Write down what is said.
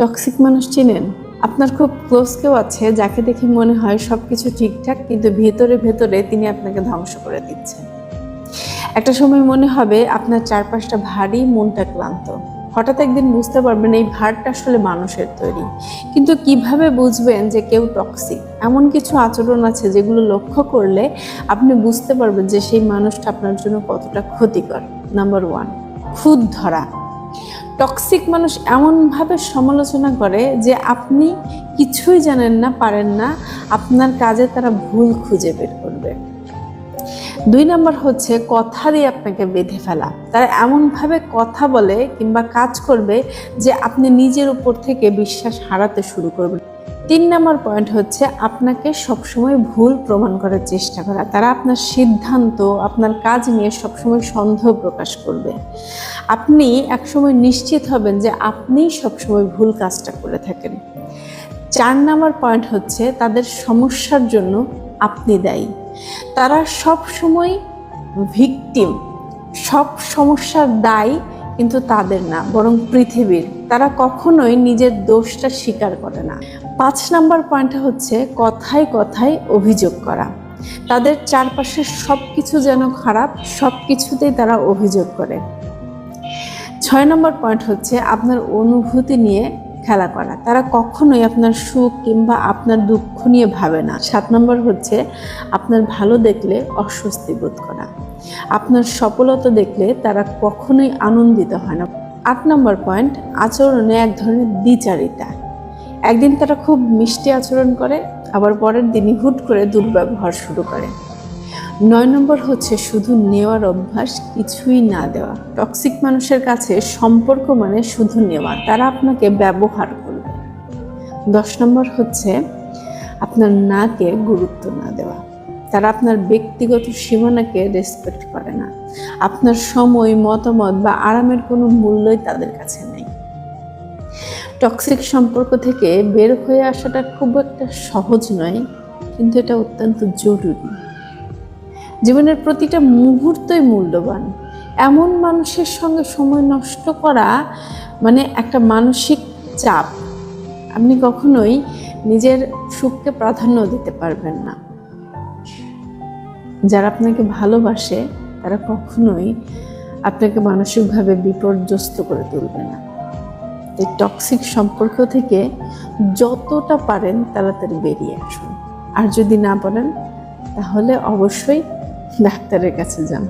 Toxic মানুষ চিনেন? আপনার খুব ক্লোজ কেউ আছে যাকে দেখে মনে হয় সব কিছু ঠিকঠাক, কিন্তু ভেতরে ভেতরে তিনি আপনাকে ধ্বংস করে দিচ্ছেন। একটা সময় মনে হবে আপনার চারপাশটা ভারী, মনটা ক্লান্ত। হঠাৎ একদিন বুঝতে পারবেন এই ভারটা আসলে মানুষের তৈরি। কিন্তু কীভাবে বুঝবেন যে কেউ টক্সিক এমন কিছু আচরণ আছে যেগুলো লক্ষ্য করলে আপনি বুঝতে পারবেন যে সেই মানুষটা আপনার জন্য কতটা ক্ষতিকর। নাম্বার ওয়ান খুদ ধরা। টক্সিক মানুষ এমনভাবে সমালোচনা করে যে আপনি কিছুই জানেন না, পারেন না, আপনার কাজে তারা ভুল খুঁজে বের করবে। দুই নম্বর হচ্ছে কথা দিয়ে আপনাকে বেঁধে ফেলা। তারা এমনভাবে কথা বলে কিংবা কাজ করবে যে আপনি নিজের উপর থেকে বিশ্বাস হারাতে শুরু করবেন। তিন নম্বর পয়েন্ট হচ্ছে আপনাকে সবসময় ভুল প্রমাণ করার চেষ্টা করা। তারা আপনার সিদ্ধান্ত, আপনার কাজ নিয়ে সবসময় সন্দেহ প্রকাশ করবে। আপনি একসময় নিশ্চিত হবেন যে আপনিই সবসময় ভুল কাজটা করে থাকেন। চার নম্বর পয়েন্ট হচ্ছে তাদের সমস্যার জন্য আপনি দায়ী। তারা সব সময় ভিকটিম সব সমস্যার দায় কিন্তু তাদের না, বরং পৃথিবীর। তারা কখনোই নিজের দোষটা স্বীকার করে না। পাঁচ নাম্বার পয়েন্টটা হচ্ছে কথায় কথায় অভিযোগ করা। তাদের চারপাশের সব কিছু যেন খারাপ সব কিছুতেই তারা অভিযোগ করে। ছয় নম্বর পয়েন্ট হচ্ছে আপনার অনুভূতি নিয়ে খেলা করা। তারা কখনোই আপনার সুখ কিংবা আপনার দুঃখ নিয়ে ভাবে না। সাত নম্বর হচ্ছে আপনার ভালো দেখলে অস্বস্তি বোধ করা। আপনার সফলতা দেখলে তারা কখনোই আনন্দিত হয় না। আট নম্বর পয়েন্ট, আচরণে এক ধরনের দ্বিচারিতা। একদিন তারা খুব মিষ্টি আচরণ করে, আবার পরের দিনই হুট করে দুর্ব্যবহার শুরু করে। নয় নম্বর হচ্ছে শুধু নেওয়ার অভ্যাস কিছুই না দেওয়া। টক্সিক মানুষের কাছে সম্পর্ক মানে শুধু নেওয়া, তারা আপনাকে ব্যবহার করবে। দশ নম্বর হচ্ছে আপনার নাকে গুরুত্ব না দেওয়া। তারা আপনার ব্যক্তিগত সীমানাকে রেসপেক্ট করে না। আপনার সময়, মতামত বা আরামের কোনো মূল্যই তাদের কাছে নেই। টক্সিক সম্পর্ক থেকে বের হয়ে আসাটা খুব একটা সহজ নয়, কিন্তু এটা অত্যন্ত জরুরি। জীবনের প্রতিটা মুহূর্তই মূল্যবান। এমন মানুষের সঙ্গে সময় নষ্ট করা মানে একটা মানসিক চাপ। আপনি কখনোই নিজের সুখকে প্রাধান্য দিতে পারবেন না। যারা আপনাকে ভালোবাসে, তারা কখনোই আপনাকে মানসিকভাবে বিপর্যস্ত করে তুলবে না। এই টক্সিক সম্পর্ক থেকে যতটা পারেন তাড়াতাড়ি বেরিয়ে আসুন। আর যদি না পারেন, তাহলে অবশ্যই ডাক্তারের কাছে যান।